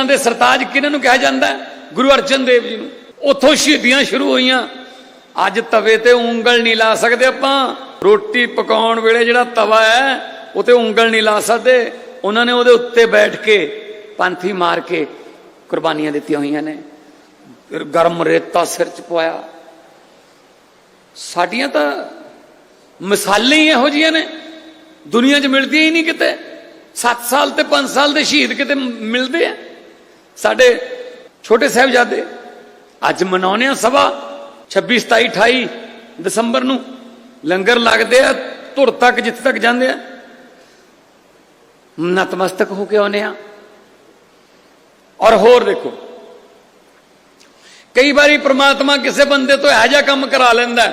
ਸ਼ਹੀਦਾਂ ਦੇ ਸਰਤਾਜ ਕਿਹਨਾਂ ਨੂੰ ਕਿਹਾ ਜਾਂਦਾ ਗੁਰੂ ਅਰਜਨ ਦੇਵ ਜੀ ਨੂੰ। ਉੱਥੋਂ ਸ਼ਹੀਦੀਆਂ ਸ਼ੁਰੂ ਹੋਈਆਂ। ਅੱਜ ਤਵੇ ਤੇ ਉਂਗਲ ਨਹੀਂ ਲਾ ਸਕਦੇ ਆਪਾਂ। ਰੋਟੀ ਪਕਾਉਣ ਵੇਲੇ ਜਿਹੜਾ ਤਵਾ ਹੈ, ਉਹ ਤੇ ਉਂਗਲ ਨਹੀਂ ਲਾ ਸਕਦੇ। ਉਹਨਾਂ ਨੇ ਉਹਦੇ ਉੱਤੇ ਬੈਠ ਕੇ ਪੰਥੀ ਮਾਰ ਕੇ ਕੁਰਬਾਨੀਆਂ ਦਿੱਤੀਆਂ ਹੋਈਆਂ ਨੇ। ਗਰਮ ਰੇਤਾ ਸਿਰ ਚ ਪਵਾਇਆ। ਸਾਡੀਆਂ ਤਾਂ ਮਿਸਾਲਾਂ ਹੀ ਇਹੋ ਜਿਹੀਆਂ ਨੇ। ਦੁਨੀਆ 'ਚ ਮਿਲਦੀਆਂ ਹੀ ਨਹੀਂ ਕਿਤੇ। 7 ਸਾਲ ਤੇ 5 ਸਾਲ ਦੇ ਸ਼ਹੀਦ ਕਿਤੇ ਮਿਲਦੇ ਆ। ਸਾਡੇ ਛੋਟੇ ਸਾਹਿਬਜ਼ਾਦੇ ਅੱਜ ਮਨਾਉਂਦੇ ਆ ਸਭਾ 26 27 28 ਦਸੰਬਰ ਨੂੰ। ਲੰਗਰ ਲੱਗਦੇ ਆ, ਧੁਰ ਤੱਕ ਜਿੱਥੇ ਤੱਕ ਜਾਂਦੇ ਆ। ਨਤਮਸਤਕ ਹੋ ਕੇ ਆਉਨੇ ਆ ਔਰ ਹੋਰ ਦੇਖੋ, ਕਈ ਵਾਰੀ ਪ੍ਰਮਾਤਮਾ ਕਿਸੇ ਬੰਦੇ ਤੋਂ ਇਹੋ ਜਿਹਾ ਕੰਮ ਕਰਾ ਲੈਂਦਾ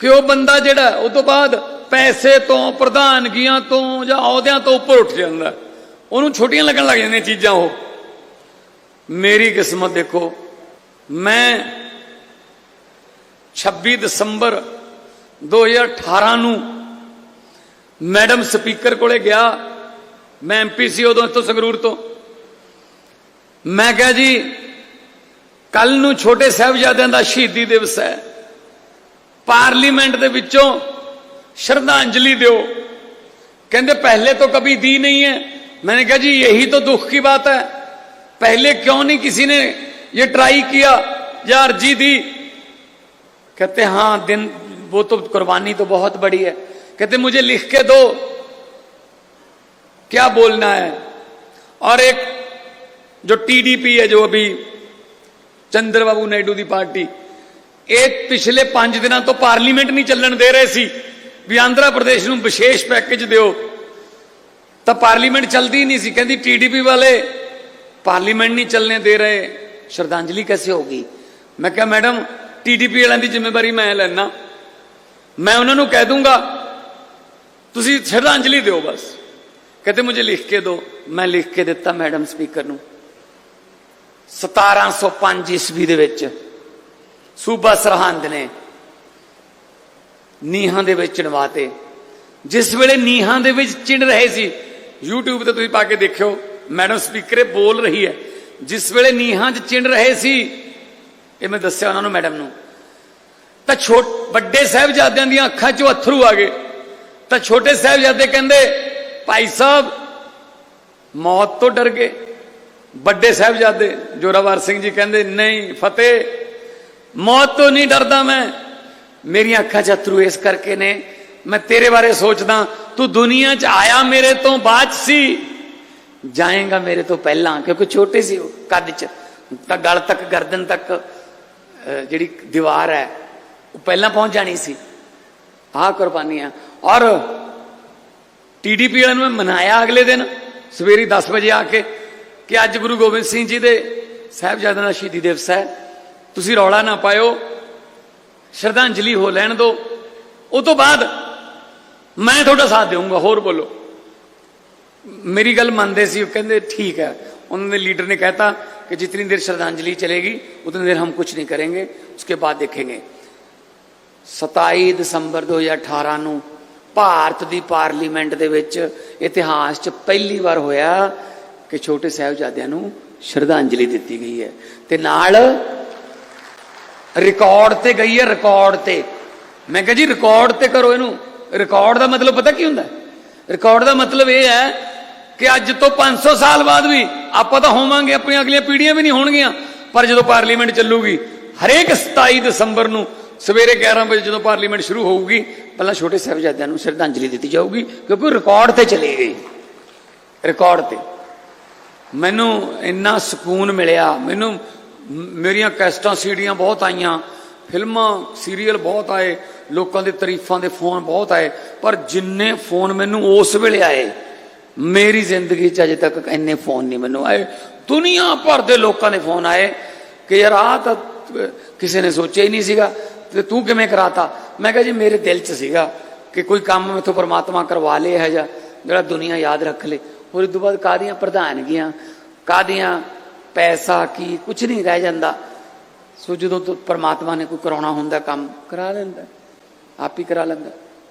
ਕਿ ਉਹ ਬੰਦਾ ਜਿਹੜਾ, ਉਹ ਤੋਂ ਬਾਅਦ ਪੈਸੇ ਤੋਂ, ਪ੍ਰਧਾਨਗੀਆਂ ਤੋਂ ਜਾਂ ਅਹੁਦਿਆਂ ਤੋਂ ਉੱਪਰ ਉੱਠ ਜਾਂਦਾ ਉਹਨੂੰ ਛੋਟੀਆਂ ਲੱਗਣ ਲੱਗ ਜਾਂਦੀਆਂ ਚੀਜ਼ਾਂ ਉਹ। ਮੇਰੀ ਕਿਸਮਤ ਦੇਖੋ, ਮੈਂ 26 ਦਸੰਬਰ 2018 ਨੂੰ ਮੈਡਮ ਸਪੀਕਰ ਕੋਲੇ ਗਿਆ। ਮੈਂ ਐਮਪੀ ਸੀ ਉਦੋਂ ਤੋਂ ਸੰਗਰੂਰ ਤੋਂ। ਮੈਂ ਕਿਹਾ ਜੀ, ਕੱਲ ਨੂੰ ਛੋਟੇ ਸਹਿਬਜ਼ਾਦਿਆਂ ਦਾ ਸ਼ਹੀਦੀ ਦਿਵਸ ਹੈ। ਪਾਰਲੀਮੈਂਟ ਦੇ ਵਿੱਚੋਂ ਸ਼ਰਧਾਂਜਲੀ ਦਿਓ। ਕਹਿੰਦੇ ਪਹਿਲੇ ਤੋਂ ਕਦੀ ਦੀ ਨਹੀਂ ਹੈ। मैंने कहा जी, यही तो दुख की बात है। पहले क्यों नहीं किसी ने ये ट्राई किया? या अर्जी दी? कहते हाँ दिन, वो तो कुर्बानी तो बहुत बड़ी है। कहते, मुझे लिख के दो। क्या बोलना है? और एक जो टीडीपी है, जो अभी चंद्रबाबू नायडू की पार्टी, एक पिछले पाँच दिन तो पार्लीमेंट नहीं चलन दे रहे सी। भी आंध्र प्रदेश में विशेष पैकेज दो ਤਾਂ ਪਾਰਲੀਮੈਂਟ ਚਲਦੀ ਨਹੀਂ ਸੀ। ਕਹਿੰਦੀ ਟੀਡੀਪੀ ਵਾਲੇ ਪਾਰਲੀਮੈਂਟ ਨਹੀਂ ਚੱਲਨੇ ਦੇ ਰਹੇ। ਸ਼ਰਧਾਂਜਲੀ ਕੈਸੇ ਹੋਗੀ ਮੈਂ ਕਿਹਾ, ਮੈਡਮ ਟੀਡੀਪੀ ਵਾਲਿਆਂ ਦੀ ਜ਼ਿੰਮੇਵਾਰੀ ਮੈਂ ਲੈਣਾ ਮੈਂ ਉਹਨਾਂ ਨੂੰ ਕਹਿ ਦੂੰਗਾ, ਤੁਸੀਂ ਸ਼ਰਧਾਂਜਲੀ ਦਿਓ ਬਸ। ਕਹਿੰਦੇ ਮੈਨੂੰ ਲਿਖ ਕੇ ਦਿਓ। ਮੈਂ ਲਿਖ ਕੇ ਦਿੱਤਾ ਮੈਡਮ ਸਪੀਕਰ ਨੂੰ। 1705 ਈਸਵੀ ਦੇ ਵਿੱਚ ਸੂਬਾ ਸਰਹੰਦ ਨੇ ਨੀਹਾਂ ਦੇ ਵਿੱਚ ਚਿਣਵਾਤੇ ਜਿਸ ਵੇਲੇ ਨੀਹਾਂ ਦੇ ਵਿੱਚ ਚਿਣ ਰਹੇ ਸੀ YouTube ਤੇ ਤੁਸੀਂ ਪਾ ਕੇ ਦੇਖਿਓ ਮੈਡਮ ਸਪੀਕਰ ਇਹ ਬੋਲ ਰਹੀ ਹੈ। ਜਿਸ ਵੇਲੇ ਨੀਹਾਂ 'ਚ ਚਿਣ ਰਹੇ ਸੀ, ਇਹ ਮੈਂ ਦੱਸਿਆ ਉਹਨਾਂ ਨੂੰ ਮੈਡਮ ਨੂੰ। ਤਾਂ ਛੋਟ, ਵੱਡੇ ਸਾਹਿਬਜ਼ਾਦਿਆਂ ਦੀਆਂ ਅੱਖਾਂ 'ਚੋਂ ਅਥਰੂ ਆ ਗਏ। ਤਾਂ ਛੋਟੇ ਸਾਹਿਬਜ਼ਾਦੇ ਕਹਿੰਦੇ, ਭਾਈ ਸਾਹਿਬ, ਮੌਤ ਤੋਂ ਡਰ ਗਏ। ਵੱਡੇ ਸਾਹਿਬਜ਼ਾਦੇ ਜੋਰਾਵਰ ਸਿੰਘ ਜੀ ਕਹਿੰਦੇ, ਨਹੀਂ ਫਤਿਹ, ਮੌਤ ਤੋਂ ਨਹੀਂ ਡਰਦਾ ਮੈਂ। ਮੇਰੀਆਂ ਅੱਖਾਂ 'ਚ ਅਥਰੂ ਇਸ ਕਰਕੇ ਨੇ ਮੈਂ ਤੇਰੇ ਬਾਰੇ ਸੋਚਦਾ, ਤੂੰ ਦੁਨੀਆ 'ਚ ਆਇਆ ਮੇਰੇ ਤੋਂ ਬਾਅਦ ਸੀ। ਜਾਏਗਾ ਮੇਰੇ ਤੋਂ ਪਹਿਲਾਂ, ਕਿਉਂਕਿ ਛੋਟੇ ਸੀ ਉਹ, ਕੱਦ 'ਚ। ਤਾਂ ਗਲ ਤੱਕ, ਗਰਦਨ ਤੱਕ ਜਿਹੜੀ ਦੀਵਾਰ ਹੈ, ਉਹ ਪਹਿਲਾਂ ਪਹੁੰਚ ਜਾਣੀ ਸੀ। ਆਹ ਕੁਰਬਾਨੀਆਂ। ਔਰ ਟੀਡੀਪੀ ਵਾਲਿਆਂ ਨੂੰ ਮੈਂ ਮਨਾਇਆ ਅਗਲੇ ਦਿਨ, ਸਵੇਰੇ 10 ਵਜੇ ਆ ਕੇ, ਕਿ ਅੱਜ ਗੁਰੂ ਗੋਬਿੰਦ ਸਿੰਘ ਜੀ ਦੇ ਸਾਹਿਬਜ਼ਾਦਿਆਂ ਦਾ ਸ਼ਹੀਦੀ ਦਿਵਸ ਹੈ। ਤੁਸੀਂ ਰੌਲਾ ਨਾ ਪਾਇਓ, ਸ਼ਰਧਾਂਜਲੀ ਹੋ ਲੈਣ ਦਿਓ ਉਹ ਤੋਂ ਬਾਅਦ ਮੈਂ ਤੁਹਾਡਾ ਸਾਥ ਦੇਵਾਂਗਾ ਹੋਰ ਬੋਲੋ ਮੇਰੀ ਗੱਲ ਮੰਨਦੇ ਸੀ ਉਹ ਕਹਿੰਦੇ ਠੀਕ ਹੈ ਉਹਨਾਂ ਦੇ ਲੀਡਰ ਨੇ ਕਹਿਤਾ कि जितनी देर श्रद्धांजलि चलेगी उतनी देर हम कुछ नहीं करेंगे उसके बाद देखेंगे 27 ਦਸੰਬਰ 2018 ਨੂੰ ਭਾਰਤ ਦੀ ਪਾਰਲੀਮੈਂਟ ਦੇ ਵਿੱਚ ਇਤਿਹਾਸ 'ਚ ਪਹਿਲੀ ਵਾਰ ਹੋਇਆ ਕਿ ਛੋਟੇ ਸਾਹਿਬਜ਼ਾਦਿਆਂ ਨੂੰ ਸ਼ਰਧਾਂਜਲੀ ਦਿੱਤੀ ਗਈ ਹੈ ਤੇ ਨਾਲ ਰਿਕਾਰਡ ਤੇ ਗਈ ਹੈ ਰਿਕਾਰਡ ਤੇ ਮੈਂ ਕਿਹਾ ਜੀ ਰਿਕਾਰਡ ਤੇ ਕਰੋ ਇਹਨੂੰ ਰਿਕਾਰਡ ਦਾ ਮਤਲਬ ਪਤਾ ਕੀ ਹੁੰਦਾ? ਰਿਕਾਰਡ ਦਾ ਮਤਲਬ ਇਹ ਹੈ ਕਿ ਅੱਜ ਤੋਂ 500 ਸਾਲ ਬਾਅਦ ਵੀ ਆਪਾਂ ਤਾਂ ਹੋਵਾਂਗੇ, ਆਪਣੀਆਂ ਅਗਲੀਆਂ ਪੀੜ੍ਹੀਆਂ ਵੀ ਨਹੀਂ ਹੋਣਗੀਆਂ। ਪਰ ਜਦੋਂ ਪਾਰਲੀਮੈਂਟ ਚੱਲੂਗੀ, ਹਰੇਕ 27 ਦਸੰਬਰ ਨੂੰ ਸਵੇਰੇ 11 ਵਜੇ ਜਦੋਂ ਪਾਰਲੀਮੈਂਟ ਸ਼ੁਰੂ ਹੋਊਗੀ, ਪਹਿਲਾਂ ਛੋਟੇ ਸਾਹਿਬਜ਼ਾਦਿਆਂ ਨੂੰ ਸ਼ਰਧਾਂਜਲੀ ਦਿੱਤੀ ਜਾਊਗੀ, ਕਿਉਂਕਿ ਰਿਕਾਰਡ ਤੇ ਚਲੀ ਗਈ ਰਿਕਾਰਡ ਤੇ। ਮੈਨੂੰ ਇੰਨਾ ਸਕੂਨ ਮਿਲਿਆ, ਮੈਨੂੰ ਮੇਰੀਆਂ ਕੈਸਟਾਂ ਸੀੜੀਆਂ ਬਹੁਤ ਆਈਆਂ। ਫਿਲਮਾਂ ਸੀਰੀਅਲ ਬਹੁਤ ਆਏ, ਲੋਕਾਂ ਦੇ ਤਾਰੀਫਾਂ ਦੇ ਫੋਨ ਬਹੁਤ ਆਏ, ਪਰ ਜਿੰਨੇ ਫੋਨ ਮੈਨੂੰ ਉਸ ਵੇਲੇ ਆਏ, ਮੇਰੀ ਜ਼ਿੰਦਗੀ 'ਚ ਅਜੇ ਤੱਕ ਇੰਨੇ ਫੋਨ ਨਹੀਂ ਮੈਨੂੰ ਆਏ। ਦੁਨੀਆ ਭਰ ਦੇ ਲੋਕਾਂ ਦੇ ਫੋਨ ਆਏ ਕਿ ਯਾਰ ਆਹ ਤਾਂ ਕਿਸੇ ਨੇ ਸੋਚਿਆ ਹੀ ਨਹੀਂ ਸੀਗਾ, ਤੇ ਤੂੰ ਕਿਵੇਂ ਕਰਾਤਾ? ਮੈਂ ਕਿਹਾ ਜੀ, ਮੇਰੇ ਦਿਲ 'ਚ ਸੀਗਾ ਕਿ ਕੋਈ ਕੰਮ ਮੇਥੋਂ ਪਰਮਾਤਮਾ ਕਰਵਾ ਲੇ ਹੈ ਜਾਂ ਜਿਹੜਾ ਦੁਨੀਆ ਯਾਦ ਰੱਖ ਲੇ। ਹੋਰ ਇਸ ਤੋਂ ਬਾਅਦ ਕਾਦੀਆਂ ਪ੍ਰਧਾਨਗੀਆਂ ਕਾਦੀਆਂ ਪੈਸਾ, ਕੀ ਕੁਝ ਨਹੀਂ ਰਹਿ ਜਾਂਦਾ। ਸੋ ਜਦੋਂ ਤੋਂ ਪ੍ਰਮਾਤਮਾ ਨੇ ਕੋਈ ਕਰਾਉਣਾ ਹੁੰਦਾ ਕੰਮ, ਕਰਾ ਲੈਂਦਾ, ਆਪ ਹੀ ਕਰਾ ਲੈਂਦਾ।